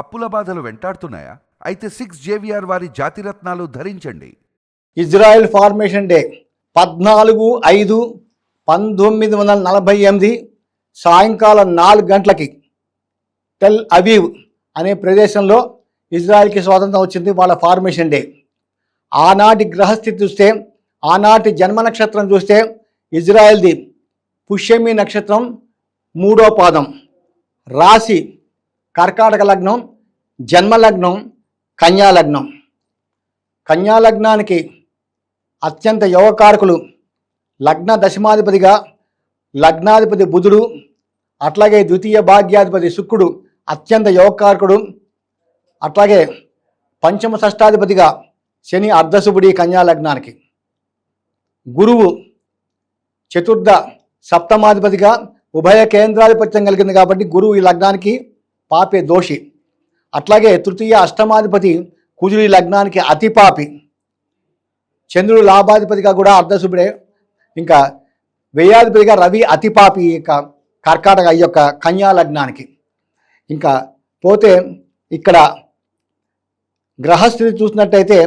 అప్పుల బాధలు వెంటాడుతున్నాయా? అయితే సిక్స్ జేవిఆర్ వారి జాతిరత్నాలు ధరించండి. ఇజ్రాయెల్ ఫార్మేషన్ డే పద్నాలుగు ఐదు పంతొమ్మిది వందల నలభై ఎనిమిది సాయంకాలం నాలుగు గంటలకి టెల్ అవీవ్ అనే ప్రదేశంలో ఇజ్రాయెల్కి స్వాతంత్రం వచ్చింది వాళ్ళ ఫార్మేషన్ డే. ఆనాటి గ్రహస్థితి చూస్తే ఆనాటి జన్మ నక్షత్రం చూస్తే ఇజ్రాయెల్ది పుష్యమి నక్షత్రం మూడో పాదం. రాశి కర్కాటక లగ్నం జన్మ లగ్నం కన్యాలగ్నానికి అత్యంత యోగకారకులు లగ్న దశమాధిపతిగా లగ్నాధిపతి బుధుడు అట్లాగే ద్వితీయ భాగ్యాధిపతి శుక్రుడు అత్యంత యోగకారకుడు. అట్లాగే పంచమ షష్టాధిపతిగా శని అర్ధశుభుడి కన్యా లగ్నానికి. గురువు చతుర్థ సప్తమాధిపతిగా ఉభయ కేంద్రాధిపత్యం కలిగింది కాబట్టి గురువు ఈ లగ్నానికి పాపే దోషి. అట్లాగే తృతీయ అష్టమాధిపతి కుజుడి లగ్నానికి అతి పాపి. చంద్రుడు లాభాధిపతిగా కూడా అర్ధశుభుడే. ఇంకా వ్యయాధిపతిగా రవి అతి పాపి యొక్క కర్కాటక ఈ యొక్క కన్యా లగ్నానికి. ఇంకా పోతే ఇక్కడ గ్రహస్థితి చూసినట్టయితే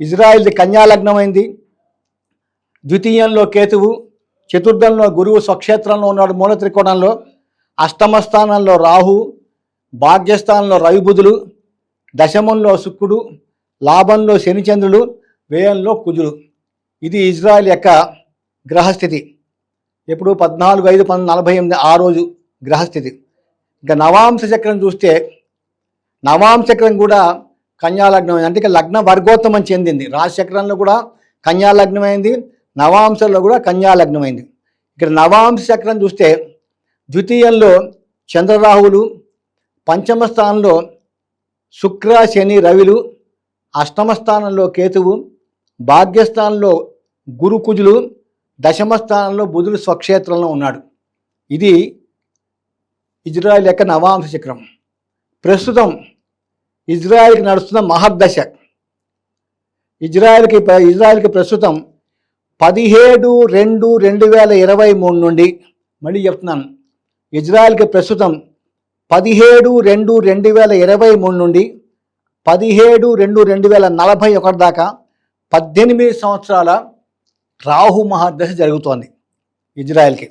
ఇజ్రాయిల్ది కన్యా లగ్నమైంది. ద్వితీయంలో కేతువు చతుర్థంలో గురువు స్వక్షేత్రంలో ఉన్నాడు మూల త్రికోణంలో. అష్టమ స్థానంలో రాహు భాగ్యస్థానంలో రవిబుధులు దశమంలో శుక్రుడు లాభంలో శనిచంద్రుడు వ్యయంలో కుజుడు. ఇది ఇజ్రాయెల్ యొక్క గ్రహస్థితి. ఎప్పుడు పద్నాలుగు ఐదు పంతొమ్మిది నలభై ఎనిమిది ఆ రోజు గ్రహస్థితి. ఇంకా నవాంశ చక్రం చూస్తే నవాంశ చక్రం కూడా కన్యాలగ్నం అయింది అంటే ఇక లగ్న వర్గోత్తమం చెందింది. రాశి చక్రంలో కూడా కన్యాలగ్నమైంది నవాంశంలో కూడా కన్యాలగ్నమైంది. ఇక్కడ నవాంశ చక్రం చూస్తే ద్వితీయంలో చంద్రరాహువులు పంచమ స్థానంలో శుక్ర శని రవిలు అష్టమ స్థానంలో కేతువు భాగ్యస్థానంలో గురు కుజులు దశమ స్థానంలో బుధుడు స్వక్షేత్రంలో ఉన్నాడు. ఇది ఇజ్రాయెల్ యొక్క నవాంశ చక్రం ప్రస్తుతం ఇజ్రాయెల్కి నడుస్తున్న మహర్దశ ఇజ్రాయెల్కి ఇజ్రాయెల్కి ప్రస్తుతం పదిహేడు రెండు రెండు వేల ఇరవై మూడు నుండి మళ్ళీ చెప్తున్నాను. ఇజ్రాయెల్కి ప్రస్తుతం పదిహేడు రెండు రెండు వేల ఇరవై మూడు నుండి పదిహేడు రెండు రెండు వేల నలభై ఒకటి దాకా పద్దెనిమిది సంవత్సరాల రాహు మహాదశ జరుగుతోంది ఇజ్రాయెల్కి.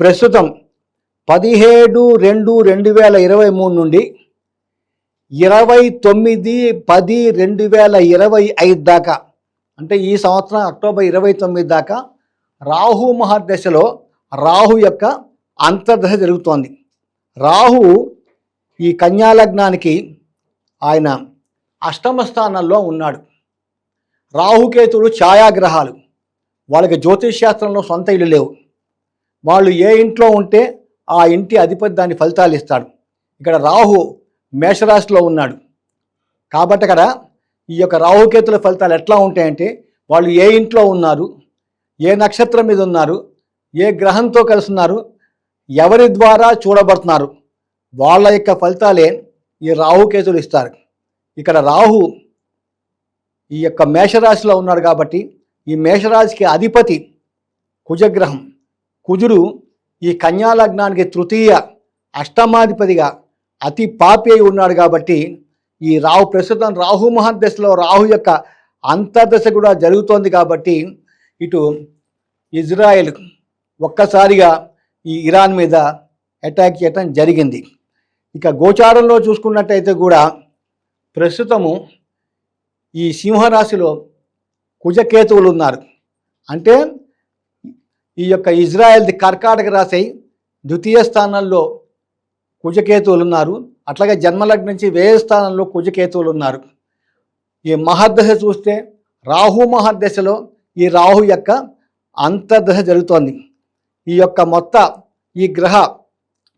ప్రస్తుతం పదిహేడు రెండు రెండు వేల ఇరవై మూడు నుండి ఇరవై తొమ్మిది పది రెండు వేల ఇరవై ఐదు దాకా అంటే ఈ సంవత్సరం అక్టోబర్ ఇరవై తొమ్మిది దాకా రాహు మహాదశలో రాహు యొక్క అంతర్దశ జరుగుతోంది. రాహు ఈ కన్యాలగ్నానికి ఆయన అష్టమ స్థానంలో ఉన్నాడు. రాహుకేతుడు ఛాయాగ్రహాలు. వాళ్ళకి జ్యోతిష్ శాస్త్రంలో సొంత ఇల్లు లేవు. వాళ్ళు ఏ ఇంట్లో ఉంటే ఆ ఇంటి అధిపతి దాని ఫలితాలు ఇస్తాడు. ఇక్కడ రాహు మేషరాశిలో ఉన్నాడు. కాబట్టి అక్కడ ఈ యొక్క రాహుకేతుల ఫలితాలు ఎట్లా ఉంటాయంటే వాళ్ళు ఏ ఇంట్లో ఉన్నారు ఏ నక్షత్రం మీద ఉన్నారు ఏ గ్రహంతో కలిసి ఎవరి ద్వారా చూడబడుతున్నారు? వాళ్ళ యొక్క ఫలితాలే ఈ రాహుకేతులు ఇస్తారు. ఇక్కడ రాహు ఈ యొక్క మేషరాశిలో ఉన్నాడు కాబట్టి ఈ మేషరాశికి అధిపతి కుజగ్రహం. కుజుడు ఈ కన్యా లగ్నానికి తృతీయ అష్టమాధిపతిగా అతి పాపి అయి ఉన్నాడు కాబట్టి ఈ రాహు ప్రస్తుతం రాహు మహాదశలో రాహు యొక్క అంతర్దశ కూడా జరుగుతోంది కాబట్టి ఇటు ఇజ్రాయెల్ ఒక్కసారిగా ఈ ఇరాన్ మీద అటాక్ చేయటం జరిగింది. ఇక గోచారంలో చూసుకున్నట్టయితే కూడా ప్రస్తుతము ఈ సింహరాశిలో కుజకేతువులు ఉన్నారు అంటే ఈ యొక్క ఇజ్రాయెల్ది కర్కాటక రాశి ద్వితీయ స్థానంలో కుజకేతువులు ఉన్నారు అట్లాగే జన్మలగ్నం నుంచి వేయ స్థానంలో కుజకేతువులు ఉన్నారు ఈ మహర్దశ చూస్తే రాహు మహర్దశలో ఈ రాహు యొక్క అంతర్దశ జరుగుతోంది. ఈ యొక్క మొత్త ఈ గ్రహ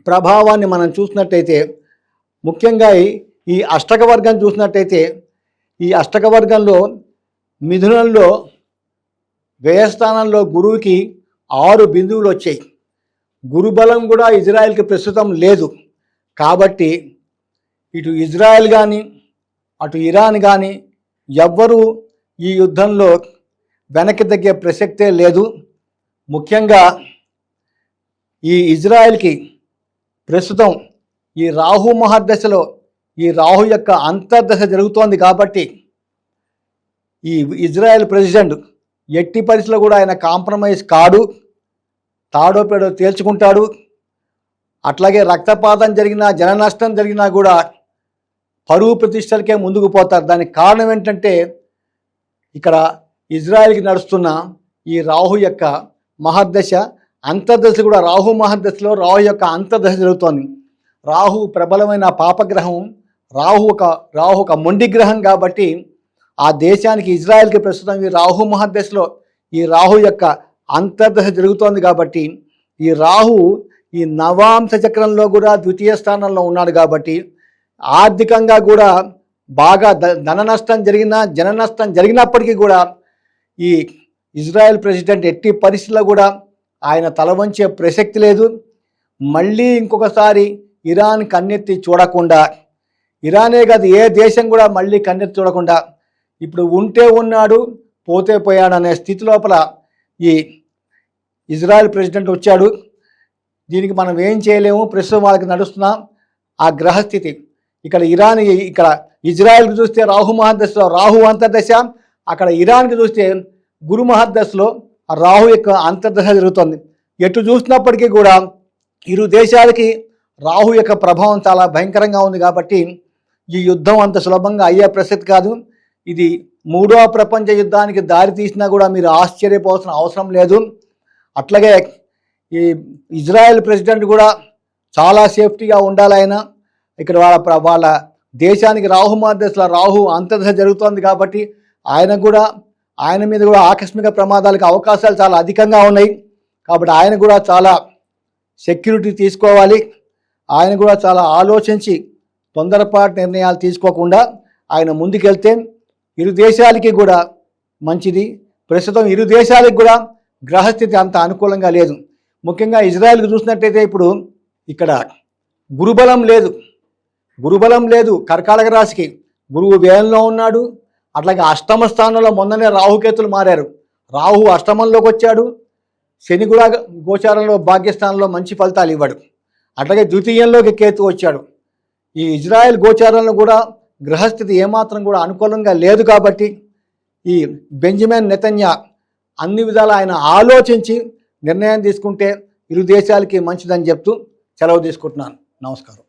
ప్రభావాన్ని మనం చూసినట్టయితే ముఖ్యంగా ఈ- అష్టక వర్గం చూసినట్టయితే ఈ అష్టక వర్గంలో మిథునంలో వ్యయస్థానంలో గురువుకి ఆరు బిందువులు వచ్చాయి. గురుబలం కూడా ఇజ్రాయెల్కి ప్రస్తుతం లేదు. కాబట్టి ఇటు ఇజ్రాయెల్ కానీ అటు ఇరాన్ కానీ ఎవ్వరూ ఈ యుద్ధంలో వెనక్కి తగ్గే ప్రసక్తే లేదు. ముఖ్యంగా ఈ ఇజ్రాయెల్కి ప్రస్తుతం ఈ రాహు మహాదశలో ఈ రాహు యొక్క అంతర్దశ జరుగుతోంది కాబట్టి ఈ ఇజ్రాయెల్ ప్రెసిడెంట్ ఎట్టి పరిస్థితుల్లో కూడా ఆయన కాంప్రమైజ్ కాడు తాడో పేడో తేల్చుకుంటాడు. అట్లాగే రక్తపాతం జరిగినా జన నష్టం జరిగినా కూడా పరువు ప్రతిష్టలకే ముందుకు పోతారు. దానికి కారణం ఏంటంటే ఇక్కడ ఇజ్రాయెల్కి నడుస్తున్న ఈ రాహు యొక్క మహర్దశ అంతర్దశ కూడా రాహు మహర్దశలో రాహు యొక్క అంతర్దశ జరుగుతోంది. రాహు ప్రబలమైన పాపగ్రహం రాహు ఒక రాహు ఒక మొండి గ్రహం కాబట్టి ఆ దేశానికి ఇజ్రాయెల్కి ప్రస్తుతం ఈ రాహు మహర్దశలో ఈ రాహు యొక్క అంతర్దశ జరుగుతోంది కాబట్టి ఈ రాహు ఈ నవాంశ చక్రంలో కూడా ద్వితీయ స్థానంలో ఉన్నాడు కాబట్టి ఆర్థికంగా కూడా బాగా ధ- ధన నష్టం జరిగినా జన నష్టం జరిగినప్పటికీ కూడా ఈ ఇజ్రాయెల్ ప్రెసిడెంట్ ఎట్టి పరిస్థితుల్లో కూడా ఆయన తల వంచే ప్రసక్తి లేదు. మళ్ళీ ఇంకొకసారి ఇరాన్ కన్నెత్తి చూడకుండా ఇరానే కాదు ఏ దేశం కూడా మళ్ళీ కన్నెత్తి చూడకుండా ఇప్పుడు ఉంటే ఉన్నాడు పోతే పోయాడు అనే స్థితి లోపల ఈ ఇజ్రాయెల్ ప్రెసిడెంట్ వచ్చాడు. దీనికి మనం ఏం చేయలేము ప్రస్తుతం వాళ్ళకి నడుస్తున్నాం ఆ గ్రహస్థితి. ఇక్కడ ఇరాన్ ఇక్కడ ఇజ్రాయెల్కి చూస్తే రాహు మహాదశలో రాహు అంతర్దశ అక్కడ ఇరాన్కి చూస్తే గురు మహాదశలో రాహు యొక్క అంతర్దశ జరుగుతుంది. ఎటు చూసినప్పటికీ కూడా ఇరు దేశాలకి రాహు యొక్క ప్రభావం చాలా భయంకరంగా ఉంది కాబట్టి ఈ యుద్ధం అంత సులభంగా అయ్యే ప్రసక్తి కాదు. ఇది మూడవ ప్రపంచ యుద్ధానికి దారి తీసినా కూడా మీరు ఆశ్చర్యపోవాల్సిన అవసరం లేదు. అట్లాగే ఈ ఇజ్రాయెల్ ప్రెసిడెంట్ కూడా చాలా సేఫ్టీగా ఉండాలి ఆయన. ఇక్కడ వాళ్ళ వాళ్ళ దేశానికి రాహు మధ్యలో రాహు అంతర్దశ జరుగుతోంది కాబట్టి ఆయన కూడా ఆయన మీద కూడా ఆకస్మిక ప్రమాదాలకు అవకాశాలు చాలా అధికంగా ఉన్నాయి. కాబట్టి ఆయన కూడా చాలా సెక్యూరిటీ తీసుకోవాలి. ఆయన కూడా చాలా ఆలోచించి తొందరపాటు నిర్ణయాలు తీసుకోకుండా ఆయన ముందుకెళ్తే ఇరు దేశాలకి కూడా మంచిది. ప్రస్తుతం ఇరు దేశాలకు కూడా గ్రహస్థితి అంత అనుకూలంగా లేదు. ముఖ్యంగా ఇజ్రాయెల్కి చూసినట్టయితే ఇప్పుడు ఇక్కడ గురుబలం లేదు. గురుబలం లేదు. కర్కాటక రాశికి గురువు వ్యయంలో ఉన్నాడు. అట్లాగే అష్టమ స్థానంలో మొన్ననే రాహుకేతులు మారారు. రాహు అష్టమంలోకి వచ్చాడు. శని కూడా గోచారంలో భాగ్యస్థానంలో మంచి ఫలితాలు ఇవ్వడు. అట్లాగే ద్వితీయంలోకి కేతు వచ్చాడు. ఈ ఇజ్రాయెల్ గోచారంలో కూడా గ్రహస్థితి ఏమాత్రం కూడా అనుకూలంగా లేదు కాబట్టి ఈ బెంజమిన్ నెతన్యా అన్ని విధాలు ఆయన ఆలోచించి నిర్ణయం తీసుకుంటే ఇరు దేశాలకి మంచిదని చెప్తూ సెలవు తీసుకుంటున్నాను. నమస్కారం.